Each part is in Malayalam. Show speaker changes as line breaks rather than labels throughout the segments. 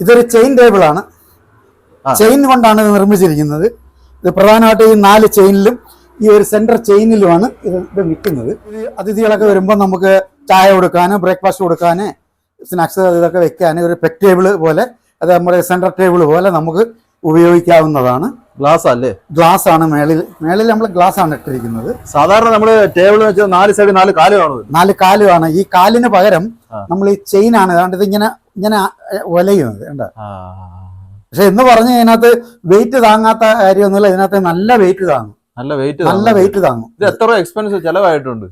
ഇതൊരു ചെയിൻ ടേബിൾ ആണ്. ചെയിൻ കൊണ്ടാണ് ഇത് നിർമ്മിച്ചിരിക്കുന്നത്. ഇത് പ്രധാനമായിട്ട് ഈ നാല് ചെയിനിലും ഈ ഒരു സെന്റർ ചെയിനിലുമാണ് ഇത് ഇത് നിൽക്കുന്നത്. ഇത് അതിഥികളൊക്കെ വരുമ്പോൾ നമുക്ക് ചായ കൊടുക്കാൻ ബ്രേക്ക്ഫാസ്റ്റ് കൊടുക്കാൻ സ്നാക്സ് ഇതൊക്കെ വെക്കാൻ ഒരു പെക് ടേബിൾ പോലെ അത് നമ്മുടെ സെന്റർ ടേബിൾ പോലെ നമുക്ക് ഉപയോഗിക്കാവുന്നതാണ്.
ഗ്ലാസ് അല്ലേ?
ഗ്ലാസ് ആണ് മേളിൽ. മേളിൽ നമ്മൾ ഗ്ലാസ് ആണ് ഇട്ടിരിക്കുന്നത്.
സാധാരണ നമ്മൾ ടേബിൾ വെച്ചാൽ നാല് സൈഡ് നാല് കാൽ
നാല് കാലുമാണ്. ഈ കാലിന് പകരം നമ്മൾ ഈ ചെയിനാണ്. അതുകൊണ്ട് ഇത് ഇങ്ങനെ ഒലയുന്നത് കണ്ടോ? പക്ഷെ എന്ന് പറഞ്ഞ് ഇതിനകത്ത് വെയിറ്റ് താങ്ങാത്ത കാര്യമൊന്നുമില്ല. ഇതിനകത്ത് നല്ല വെയിറ്റ് താങ്ങും.
നല്ല വെയിറ്റ്
നല്ല വെയിറ്റ് താങ്ങും.
ഇത് എത്ര എക്സ്പെൻസ് ചെലവായിട്ടുണ്ട്?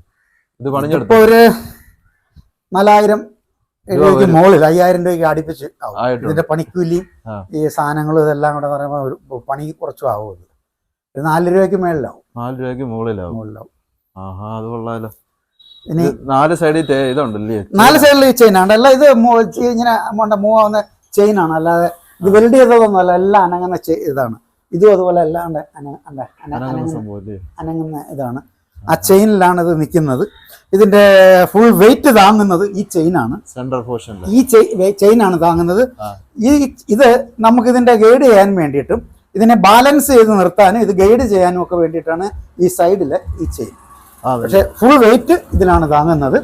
ഇത് പണിഞ്ഞെടുത്ത്
ഇപ്പൊ ഒരു നാലായിരം
രൂപ
രൂപയ്ക്ക്. മുകളിൽ അയ്യായിരം രൂപയ്ക്ക് അടുപ്പിച്ച് ആവും. ഇതിന്റെ പണിക്കൂലിയും ഈ സാധനങ്ങളും ഇതെല്ലാം കൂടെ പറയുമ്പോൾ ഒരു പണി കുറച്ചും ആവും ഇത് നാല് രൂപയ്ക്ക് മേളിലാവും.
നാല് രൂപയ്ക്ക് മുകളിലാവും
മുകളിലാവും
ആഹാ അത് കൊള്ളാലോ.
ഇനി
നാല് സൈഡിൽ ഇതുണ്ടല്ലേ?
നാല് സൈഡിൽ ഈ ചെയിൻ ആണ്. അല്ല ഇത് ഇങ്ങനെ മൂവ് ആവുന്ന ചെയിൻ ആണ്. അല്ലാതെ ഇത് വെൽഡ് ചെയ്തതൊന്നും അല്ല. എല്ലാം അനങ്ങുന്ന ഇതാണ്. ഇതും അതുപോലെ അല്ലാണ്ട്
അനങ്ങുന്ന
ഇതാണ്. ആ ചെയിനിലാണ് ഇത് നിൽക്കുന്നത്. ഇതിന്റെ ഫുൾ വെയിറ്റ് താങ്ങുന്നത് ഈ ചെയിനാണ്
സെൻട്രൽ പോർഷൻ
ഈ ചെയിനാണ് താങ്ങുന്നത്. ഈ ഇത് നമുക്ക് ഇതിന്റെ ഗൈഡ് ചെയ്യാൻ വേണ്ടിയിട്ടും ഇതിനെ ബാലൻസ് ചെയ്ത് നിർത്താനും ഇത് ഗൈഡ് ചെയ്യാനും ഒക്കെ വേണ്ടിയിട്ടാണ് ഈ സൈഡിലെ ഈ ചെയിൻ പക്ഷെ ഫുൾ വെയിറ്റ് ഇതിലാണ് താങ്ങുന്നത്.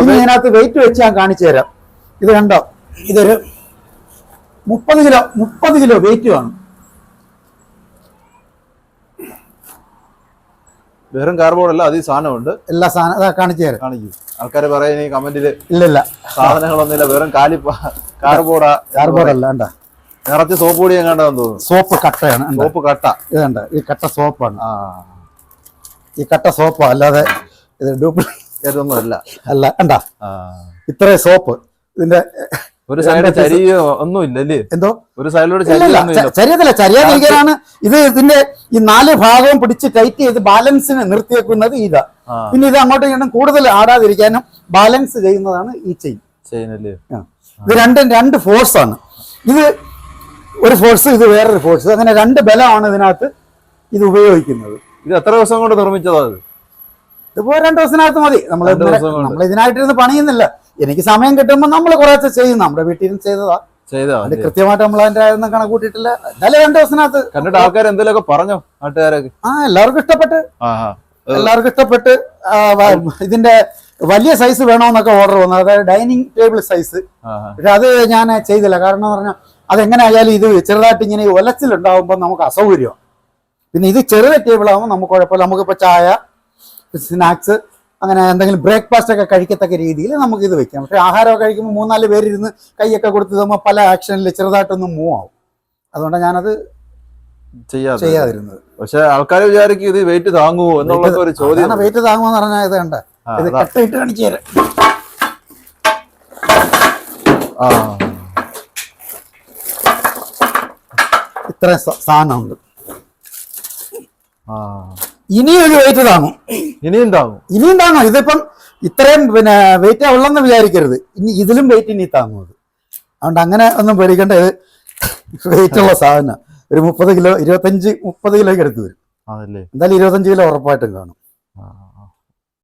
ഇനി ഇതിനകത്ത് വെയിറ്റ് വെച്ച് ഞാൻ കാണിച്ചു തരാം. ഇത് കണ്ടോ? ഇതൊരു മുപ്പത് കിലോ മുപ്പത് കിലോ വെയിറ്റ് കാണും
വെറും കാർബോർഡ് അല്ല അതിൽ സാധനമുണ്ട്.
എല്ലാ സാധനം അതാ കാണിച്ചു തരാം.
കാണിക്കൂ. ആൾക്കാർ പറയുന്ന ഈ കമന്റിൽ
ഇല്ല ഇല്ല
സാധനങ്ങളൊന്നുമില്ല വെറും കാലി കാർബോർഡാ
കാർബോർഡ് അല്ല വേണ്ട
നിറച്ച് സോപ്പ് പൊടി എങ്ങാണ്ടെന്ന് തോന്നുന്നു.
സോപ്പ് കട്ടയാണ്
സോപ്പ് കട്ട.
ഇത് കണ്ട? ഈ കട്ട സോപ്പാണ്
ആ.
ഈ കട്ട സോപ്പ് അല്ലാതെ ഇത് ഡ്യൂപ്ലിക്കേറ്റ്
ഒന്നും അല്ല
അല്ല കണ്ട. ഇത്രയും സോപ്പ് ഇതിന്റെ
ഒരു സൈഡ് ചരിയോ ഒന്നും ഇല്ല
എന്തോ?
ഒരു സൈഡിലൂടെ
ചരിയതല്ല ചരിയാതിരിക്കാനാണ് ഇത് ഇതിന്റെ ഈ നാല് ഭാഗവും പിടിച്ച് ടൈറ്റ് ചെയ്ത് ബാലൻസിന് നിർത്തിയേക്കുന്നത് ഇതാ. പിന്നെ ഇത് അങ്ങോട്ട് ഇങ്ങോട്ടും കൂടുതൽ ആടാതിരിക്കാനും ബാലൻസ് ചെയ്യുന്നതാണ് ഈ ചെയിൻ.
ചെയ്യുന്നല്ലേ
ഇത് രണ്ടും രണ്ട് ഫോഴ്സ് ആണ്. ഇത് ഒരു ഫോഴ്സ് ഇത് വേറൊരു ഫോഴ്സ്. അങ്ങനെ രണ്ട് ബലമാണ് ഇതിനകത്ത് ഇത് ഉപയോഗിക്കുന്നത്.
ഇത് എത്ര ദിവസം കൊണ്ട് നിർമ്മിച്ചതാ ഇത്?
ഇതിപ്പോ രണ്ടു ദിവസത്തിനകത്ത് മതി. നമ്മൾ. നമ്മൾ ഇതിനായിട്ടിരുന്ന് പണിയുന്നില്ല. എനിക്ക് സമയം കിട്ടുമ്പോൾ നമ്മൾ കുറേശ്ശെ ചെയ്യും. നമ്മുടെ വീട്ടിൽ നിന്ന് ചെയ്തതാ.
ചെയ്തോ
കൃത്യമായിട്ട് നമ്മൾ അതിന്റെ ഒന്നും കണക്കൂട്ടിയിട്ടില്ല. എന്തായാലും രണ്ടു ദിവസത്തിനകത്ത്
കണ്ടിട്ട് ആൾക്കാർ എന്തെങ്കിലുമൊക്കെ പറഞ്ഞോ നാട്ടുകാരൊക്കെ?
ആ എല്ലാവർക്കും ഇഷ്ടപ്പെട്ട്. എല്ലാവർക്കും ഇഷ്ടപ്പെട്ട് ഇതിന്റെ വലിയ സൈസ് വേണമെന്നൊക്കെ ഓർഡർ വന്നു. അതായത് ഡൈനിങ് ടേബിൾ സൈസ്. പക്ഷെ അത് ഞാൻ ചെയ്തില്ല. കാരണം പറഞ്ഞാൽ അതെങ്ങനെ ആയാലും ഇത് ചെറുതായിട്ട് ഇങ്ങനെ ഒലച്ചിലുണ്ടാവുമ്പോൾ നമുക്ക് അസൗകര്യമാണ് പിന്നെ ഇത് ചെറിയ ടേബിൾ ആകുമ്പോൾ നമുക്ക് കുഴപ്പമില്ല. നമുക്കിപ്പോൾ ചായ സ്നാക്സ് അങ്ങനെ എന്തെങ്കിലും ബ്രേക്ക്ഫാസ്റ്റ് ഒക്കെ കഴിക്കത്തക്ക രീതിയിൽ നമുക്ക് ഇത് വെക്കാം. പക്ഷേ ആഹാരമൊക്കെ കഴിക്കുമ്പോൾ മൂന്നാൽ പേരിരുന്ന് കൈയൊക്കെ കൊടുത്ത് നമ്മൾ പല ആക്ഷനിൽ ചെറുതായിട്ടൊന്ന് മൂവ് ആവും. അതുകൊണ്ടാണ് ഞാനത്
ചെയ്യാതെ
ചെയ്യാതിരുന്നത്.
പക്ഷെ ആൾക്കാർ വിചാരിക്കും ഇത് വെയിറ്റ് താങ്ങുമോ എന്നുള്ള ഒരു ചോദ്യം
വെയിറ്റ് താങ്ങുമെന്ന് പറഞ്ഞാൽ ഇത് കണ്ട. ഇത്. കട്ടയിട്ട് കാണിച്ചു തരാം. സ- സാധനമുണ്ട്.
ആ.
ഇനിയും ഒരു വെയിറ്റ് താങ്ങും.
ഇനിയും താങ്ങും.
ഇനിയും താങ്ങും. ഇതിപ്പം ഇത്രയും പിന്നെ വെയിറ്റ് ഉള്ളെന്ന് വിചാരിക്കരുത്. ഇനി ഇതിലും വെയിറ്റ് ഇനി താങ്ങും അത്. അതുകൊണ്ട് അങ്ങനെ ഒന്നും പേടിക്കേണ്ട. ഇത് വെയിറ്റ് ഉള്ള സാധനം. ഒരു മുപ്പത് കിലോ ഇരുപത്തഞ്ച് മുപ്പത് കിലോയ്ക്ക് എടുത്ത് വരും.
അതല്ലേ?
എന്തായാലും ഇരുപത്തഞ്ച് കിലോ ഉറപ്പായിട്ടും കാണും.
ആ.